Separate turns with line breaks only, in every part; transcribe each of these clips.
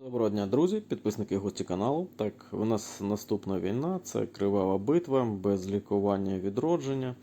Доброго дня, друзі, підписники гості каналу. Так, у нас наступна війна це кривава битва без лікування і відродження.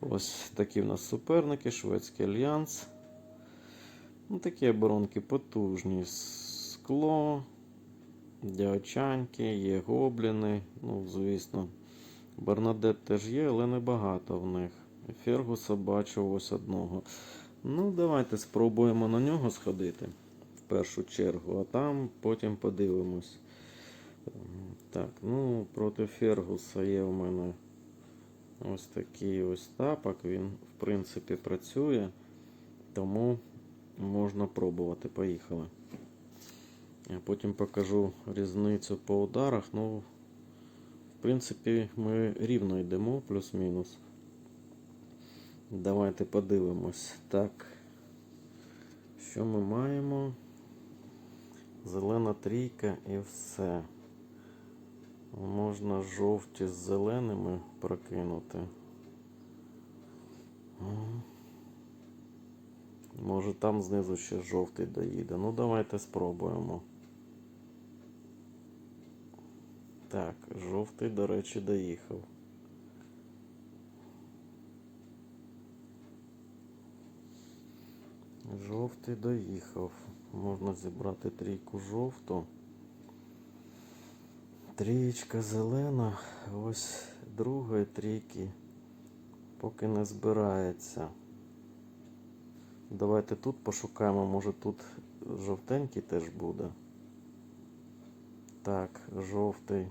Ось такі в нас суперники, Шведський альянс. Ну, такі оборонки потужні. Скло, діочаньки, є гобліни. Ну, звісно, Бернадет теж є, але небагато в них. Фергуса бачу ось одного. Ну, давайте спробуємо на нього сходити першу чергу, а там потім подивимось. Так, ну, проти Фергуса є в мене ось такий ось тапок. Він, в принципі, працює, тому можна пробувати. Поїхали. Я потім покажу різницю по ударах. Ну, в принципі, ми рівно йдемо, плюс-мінус. Давайте подивимось. Так. Що ми маємо? Зелена трійка і все. Можна жовті з зеленими прокинути. Може там знизу ще жовтий доїде. Ну давайте спробуємо. Так, жовтий, до речі, доїхав. Жовтий доїхав. Можна зібрати трійку жовту. Трієчка зелена. Ось другої трійки поки не збирається. Давайте тут пошукаємо, може тут жовтенький теж буде. Так, жовтий.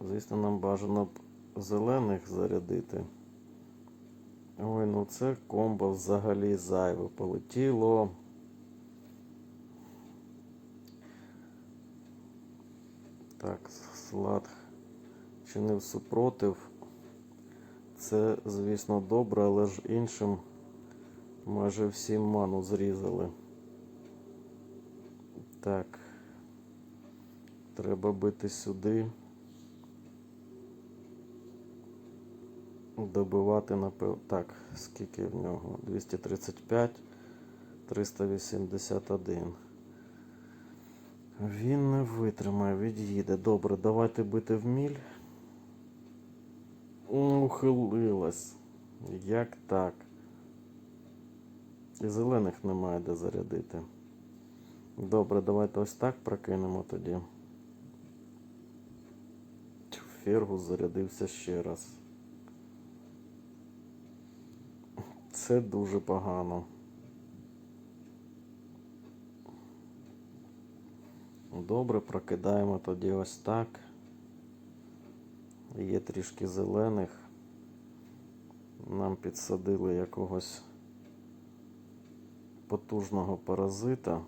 Звісно, нам бажано б зелених зарядити. Ой, ну це комбо взагалі зайве полетіло. Так, слад чинив супротив. Це, звісно, добре, але ж іншим майже всім ману зрізали. Так. Треба бити сюди. добивати напев... Так, скільки в нього? 235, 381. Він не витримає, від'їде. Добре, давайте бити в міль. Ухилилась. Як так? І зелених немає де зарядити. Добре, давайте ось так прокинемо тоді. Фергус зарядився ще раз. Це дуже погано. Добре, прокидаємо тоді ось так. Є трішки зелених. Нам підсадили якогось потужного паразита.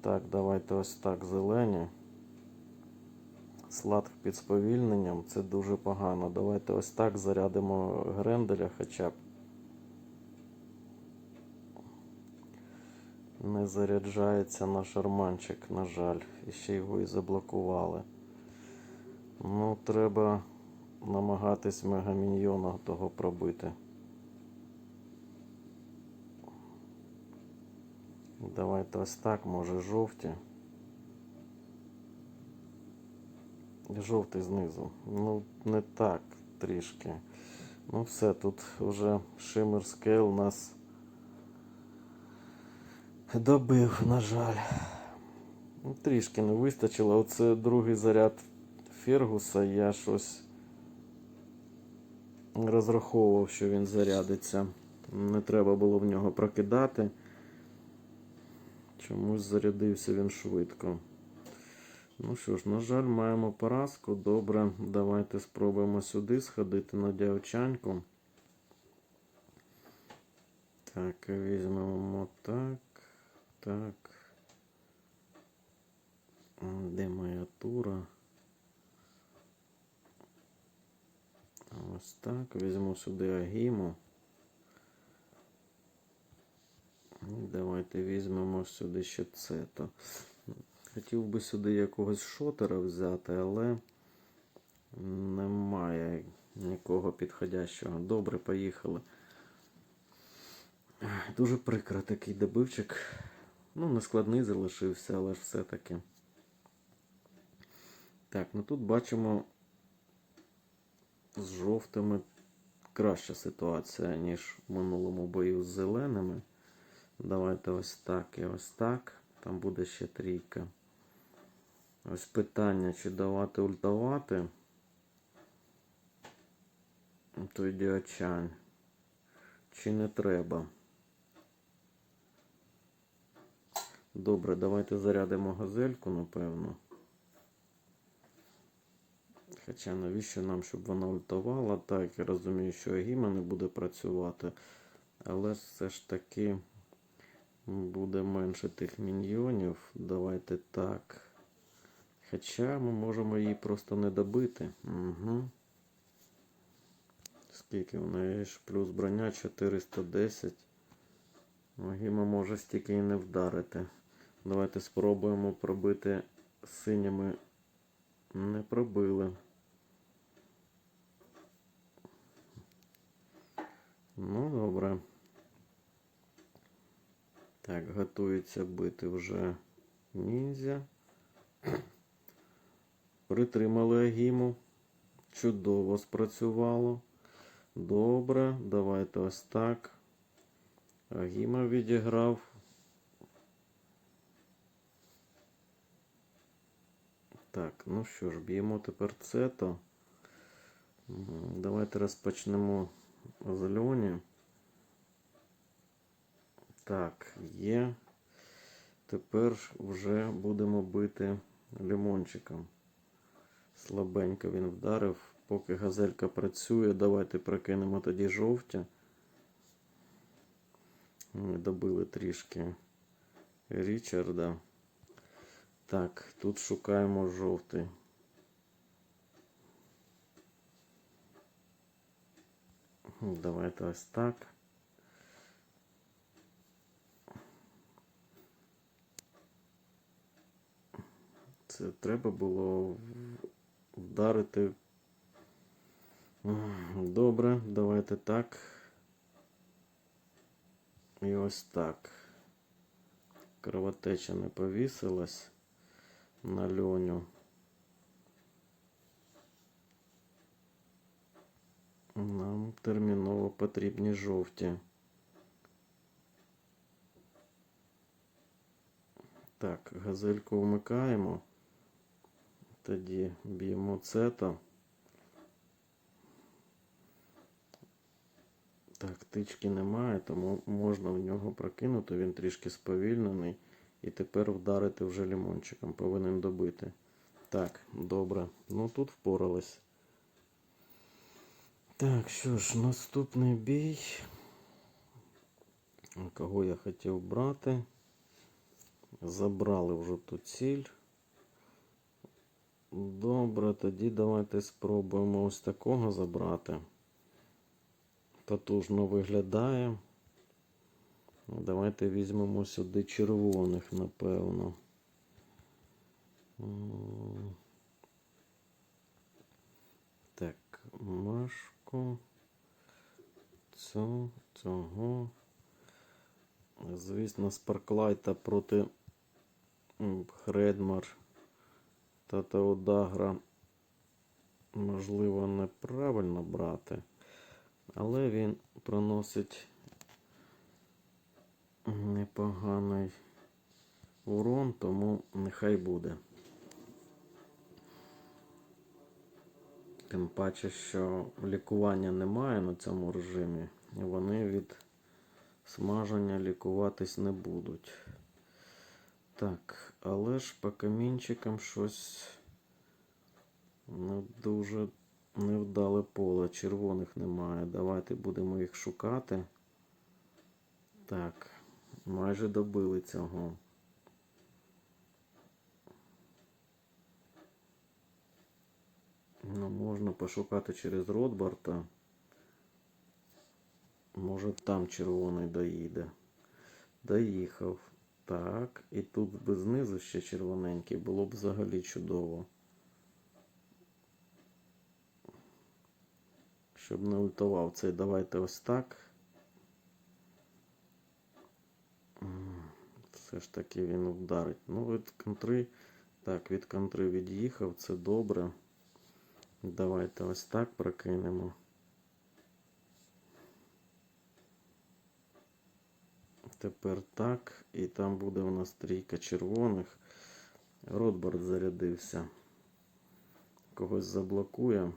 Так, давайте ось так зелені. Слад під сповільненням це дуже погано. Давайте ось так зарядимо гренделя хоча б. Не заряджається наш арманчик, на жаль, і ще його і заблокували. Ну, треба намагатись мегаміньйона того пробити. Давайте ось так, може жовті. Жовтий знизу. Ну, не так трішки. Ну все, тут вже Shimmer Scale нас добив, на жаль. Ну, Трішки не вистачило. Оце другий заряд Фергуса. Я щось розраховував, що він зарядиться. Не треба було в нього прокидати. Чомусь зарядився він швидко. Ну що ж, на жаль, маємо поразку. Добре, давайте спробуємо сюди сходити на дявчаньку. Так, візьмемо так. Так. Де моя тура? Ось так. Візьму сюди Агіму. І давайте візьмемо сюди ще цето. Хотів би сюди якогось шотера взяти, але немає нікого підходящого. Добре, поїхали. Дуже прикро такий добивчик. Ну, не складний залишився, але ж все-таки. Так, ну тут бачимо з жовтими краща ситуація, ніж в минулому бою з зеленими. Давайте ось так і ось так. Там буде ще трійка. Ось питання, чи давати ультавати. Той діачань. Чи не треба? Добре, давайте зарядимо газельку, напевно. Хоча навіщо нам, щоб вона ультавала? Так, я розумію, що Агіма не буде працювати. Але все ж таки буде менше тих міньйонів. Давайте так. Хоча ми можемо її просто не добити. Угу. Скільки в неї ж плюс броня 410. Агіма може стільки і не вдарити. Давайте спробуємо пробити синіми. Не пробили. Ну, добре. Так, готується бити вже ніндзя. Притримали Агіму. Чудово спрацювало. Добре, давайте ось так. Агіма відіграв. Так, ну що ж, б'ємо тепер цето. М, Давайте розпочнемо з Льоні. Так, є. Тепер вже будемо бити лимончиком. Слабенько він вдарив. Поки газелька працює, давайте прокинемо тоді жовті. Ми добили трішки Річарда. Так, тут шукаємо жовтий. Давайте ось так. Це треба було вдарити. Добре, давайте так. І ось так. Кровотеча не повісилась на льоню. Нам терміново потрібні жовті. Так, газельку вмикаємо. Тоді б'ємо цето. Так, тички немає, тому можна в нього прокинути, він трішки сповільнений. І тепер вдарити вже лімончиком, повинен добити. Так, добре. Ну тут впорались. Так, що ж, наступний бій. Кого я хотів брати? Забрали вже ту ціль. Добре, тоді давайте спробуємо ось такого забрати. Потужно виглядає. Давайте візьмемо сюди червоних, напевно. Так, Машку. Цю, цього. Звісно, Спарклайта проти Хредмар та Теодагра можливо неправильно брати, але він приносить непоганий урон, тому нехай буде. Тим паче, що лікування немає на цьому режимі, і вони від смаження лікуватись не будуть. Так, але ж по камінчикам щось не дуже невдале поле. Червоних немає. Давайте будемо їх шукати. Так, майже добили цього. Ну, можна пошукати через Ротбарта. Може там червоний доїде. Доїхав. Так, і тут би знизу ще червоненький було б взагалі чудово. Щоб не ультував цей, давайте ось так. Все ж таки він вдарить. Ну, від контри. Так, від контри від'їхав, це добре. Давайте ось так прокинемо. Тепер так. І там буде у нас трійка червоних. Ротбард зарядився. Когось заблокує.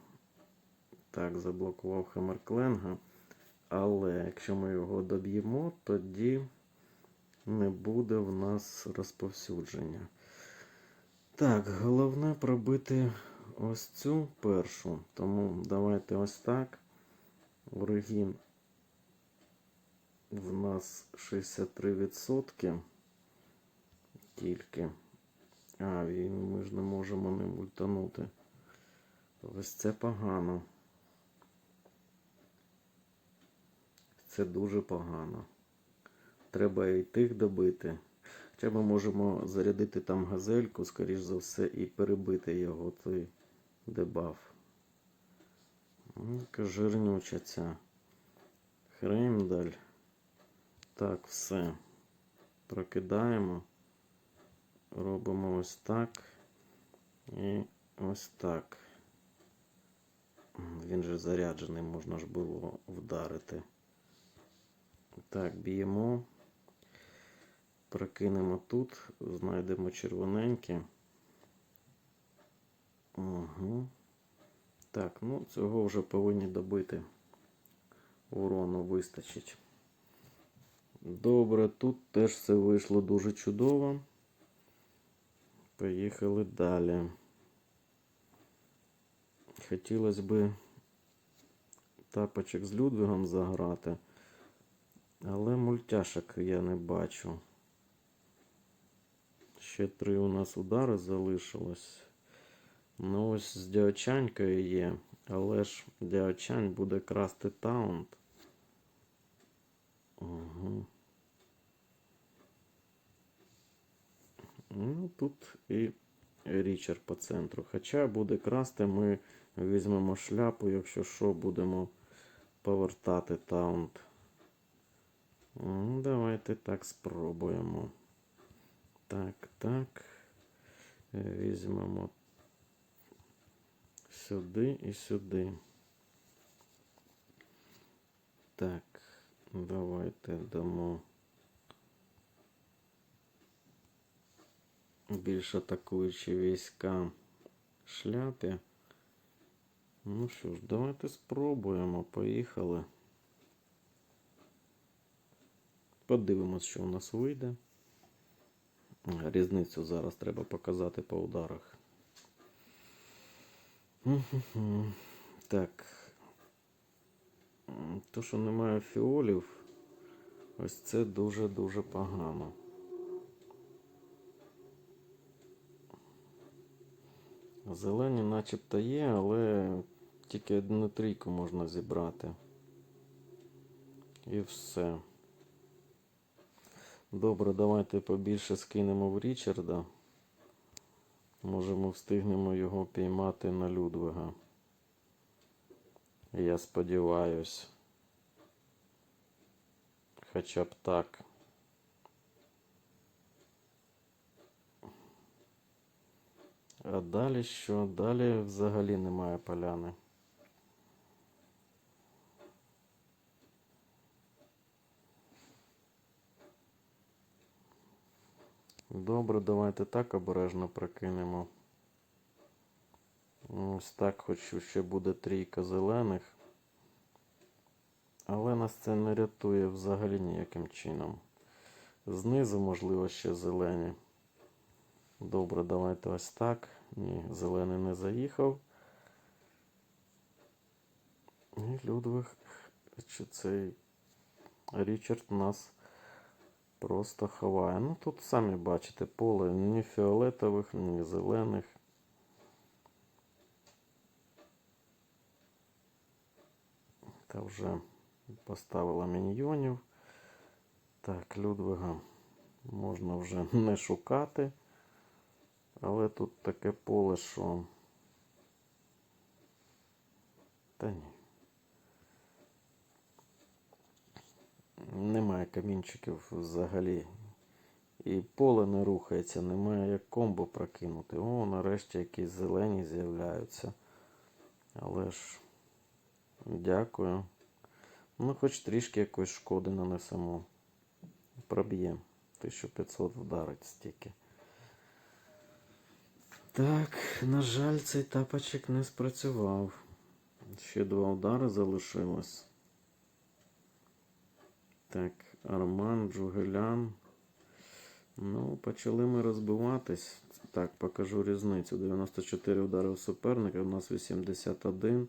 Так, заблокував Хаммеркленга. Але якщо ми його доб'ємо, тоді не буде в нас розповсюдження. Так, головне пробити ось цю першу. Тому давайте ось так. Оригін в нас 63% тільки. А, ми ж не можемо ним ультанути. Ось це погано. Це дуже погано. Треба і тих добити. Хоча ми можемо зарядити там газельку, скоріш за все, і перебити його той дебаф. Ну, Яка жирнюча ця. Хреймдаль. Так, все. Прокидаємо. Робимо ось так. І ось так. Він же заряджений, можна ж було вдарити. Так, б'ємо. Прокинемо тут, знайдемо червоненьке. Угу. Так, ну цього вже повинні добити. Урону вистачить. Добре, тут теж все вийшло дуже чудово. Поїхали далі. Хотілося би тапочок з Людвигом заграти, але мультяшок я не бачу. Ще три у нас удари залишилось. Ну ось з діочанькою є, але ж діочань буде красти таунт. Угу. Ну, тут і Річард по центру. Хоча буде красти, ми візьмемо шляпу, якщо що, будемо повертати таунт. Ну, давайте так спробуємо. Так, так. Візьмемо сюди і сюди. Так, давайте дамо. більш атакуючі війська шляпі. Ну що ж, давайте спробуємо. Поїхали. Подивимось, що у нас вийде. Різницю зараз треба показати по ударах. Так. То, що немає фіолів, ось це дуже-дуже погано. Зелені начебто є, але тільки одну трійку можна зібрати. І все. Добре, давайте побільше скинемо в Річарда. Може ми встигнемо його піймати на Людвига. Я сподіваюсь. Хоча б так. А далі що? Далі взагалі немає поляни. Добре, давайте так обережно прокинемо. Ось так, хоч ще буде трійка зелених. Але нас це не рятує взагалі ніяким чином. Знизу, можливо, ще зелені. Добре, давайте ось так. Ні, зелений не заїхав. І Людвиг, чи цей Річард нас просто ховає. Ну тут самі бачите, поле ні фіолетових, ні зелених. Та вже поставила міньйонів. Так, Людвига можна вже не шукати. Але тут таке поле, що. Та ні. Немає камінчиків взагалі. І поле не рухається, немає як комбо прокинути. О, нарешті якісь зелені з'являються. Але ж дякую. Ну, хоч трішки якоїсь шкоди нанесемо. Проб'ємо. 1500 вдарить стільки. Так, на жаль, цей тапочок не спрацював. Ще два удари залишилось. Так, Арман, Джугелян. Ну, почали ми розбиватись. Так, покажу різницю. 94 удари у суперника, у нас 81.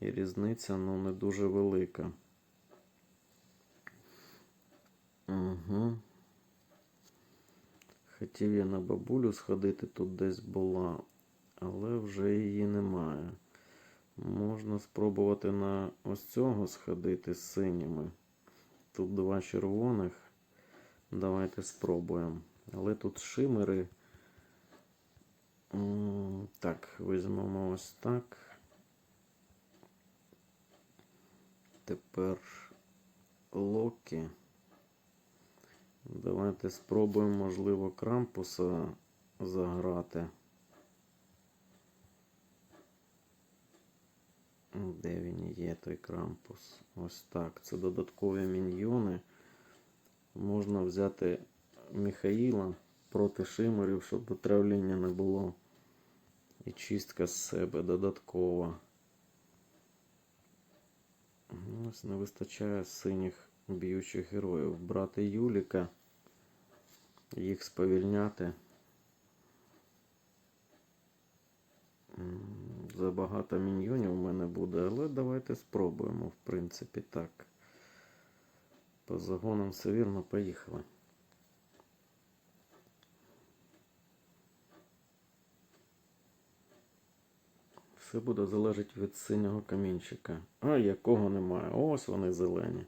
І різниця ну, не дуже велика. Угу. Хотів я на бабулю сходити, тут десь була, але вже її немає. Можна спробувати на ось цього сходити з синіми. Тут два червоних. Давайте спробуємо. Але тут шимери. Так, візьмемо ось так. Тепер локі. Давайте спробуємо, можливо, крампуса заграти. Де він є, той крампус? Ось так. Це додаткові міньйони. Можна взяти Міхаїла проти шимерів, щоб отравлення не було. І чистка з себе додаткова. Ну, Ось не вистачає синіх б'ючих героїв. Брати Юліка, їх сповільняти. М, Забагато міньйонів у мене буде, але давайте спробуємо, в принципі, так. По загонам все вірно, поїхали. Все буде залежати від синього камінчика. А якого немає. Ось вони зелені.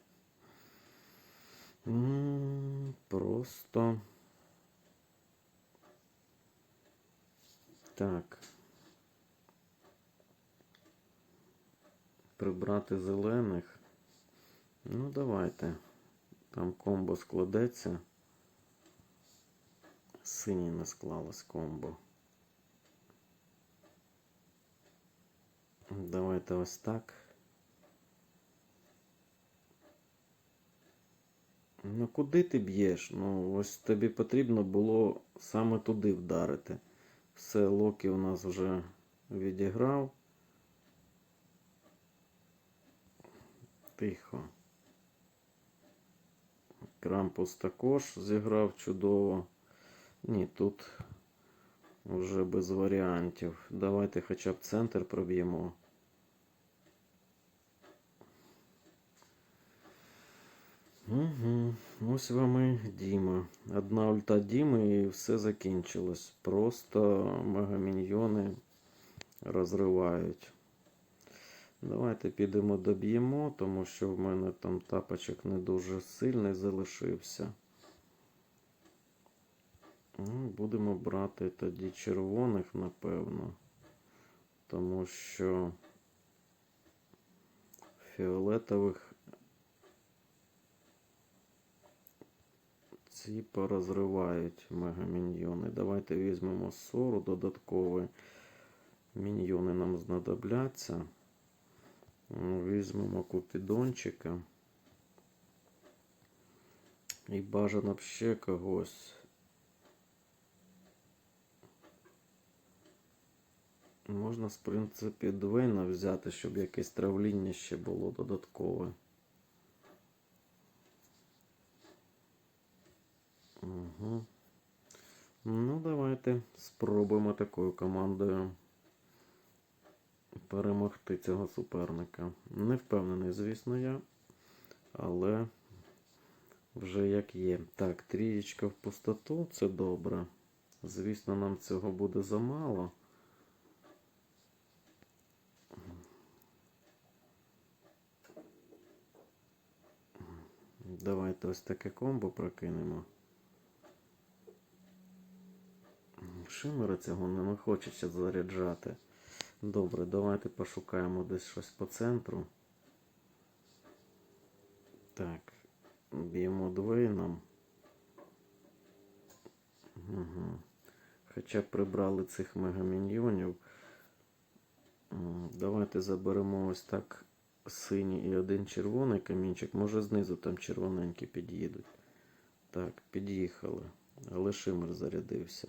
М, Просто. Так. Прибрати зелених. Ну, давайте. Там комбо складеться. Синій не склалось комбо. Давайте ось так. Ну куди ти б'єш? Ну, ось тобі потрібно було саме туди вдарити. Все, Локі у нас вже відіграв. Тихо. Крампус також зіграв чудово. Ні, тут вже без варіантів. Давайте хоча б центр проб'ємо. Угу. Ось вам і Діма. Одна ульта Діми і все закінчилось. Просто мегаміньйони розривають. Давайте підемо доб'ємо, тому що в мене там тапочок не дуже сильний залишився. Ну, Будемо брати тоді червоних, напевно. Тому що фіолетових ці порозривають мегаміньйони. Давайте візьмемо сору додатковий. Міньйони нам знадобляться. Ну, Візьмемо купідончика. І бажано б ще когось. Можна, в принципі, Двейна взяти, щоб якесь травління ще було додаткове. Угу. Ну, давайте спробуємо такою командою перемогти цього суперника. Не впевнений, звісно, я, але вже як є. Так, трієчка в пустоту це добре. Звісно, нам цього буде замало. Давайте ось таке комбо прокинемо. Шимера цього не хочеться заряджати. Добре, давайте пошукаємо десь щось по центру. Так, б'ємо двойном. Угу. Хоча прибрали цих мегаміньйонів. Давайте заберемо ось так синій і один червоний камінчик. Може знизу там червоненькі під'їдуть. Так, під'їхали. Але шимер зарядився.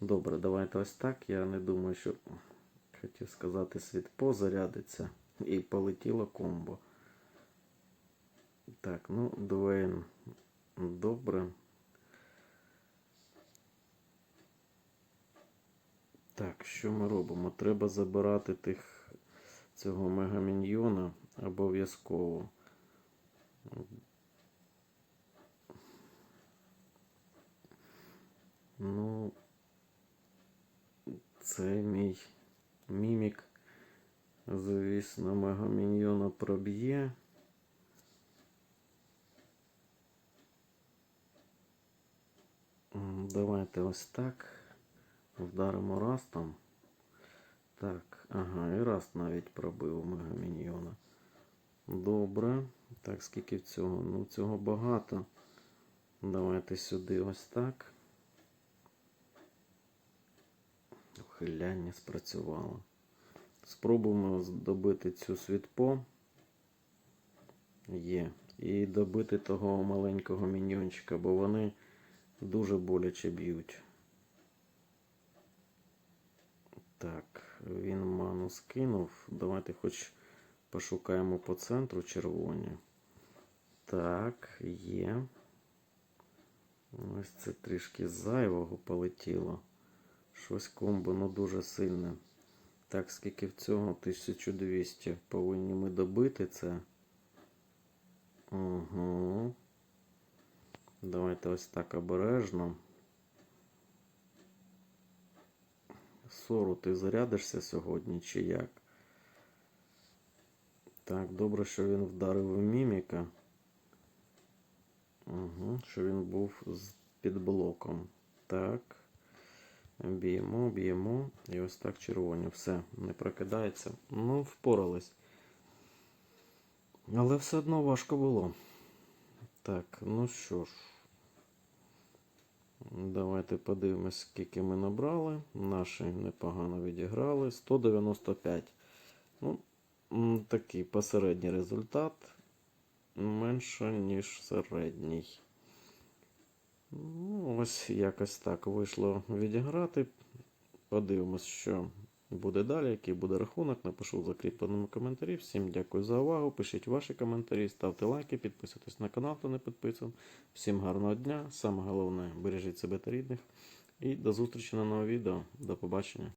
Добре, давайте ось так. Я не думаю, що хотів сказати, світ зарядиться. І полетіло комбо. Так, ну, Дуейн. Добре. Так, що ми робимо? Треба забирати тих цього мегаміньйона обов'язково. Ну, це мій мімік, звісно, мегаміньйона проб'є. Давайте ось так. Вдаримо раз там. Так, ага, і раз навіть пробив мегаміньйона. Добре. Так, скільки цього? Ну, цього багато. Давайте сюди ось так. Ухиляння спрацювало. Спробуємо добити цю світпо. Є. І добити того маленького міньйончика, бо вони дуже боляче б'ють. Так, він ману скинув. Давайте хоч пошукаємо по центру червоні. Так, є. Ось це трішки зайвого полетіло. Щось комбо ну дуже сильне. Так, скільки в цього? 1200. Повинні ми добити це. Угу. Давайте ось так обережно. Сору, ти зарядишся сьогодні чи як? Так, добре, що він вдарив у міміка. Угу, що він був під блоком. Так. Б'ємо, б'ємо. І ось так червоні. Все, не прокидається. Ну, впорались. Але все одно важко було. Так, ну що ж. Давайте подивимось, скільки ми набрали. Наші непогано відіграли. 195. Ну, такий посередній результат. Менше, ніж середній. Ну, ось якось так вийшло відіграти. Подивимось, що буде далі, який буде рахунок. Напишу в закріпленому коментарі. Всім дякую за увагу. Пишіть ваші коментарі, ставте лайки, підписуйтесь на канал, хто не підписаний. Всім гарного дня. Саме головне, бережіть себе та рідних. І до зустрічі на новому відео. До побачення.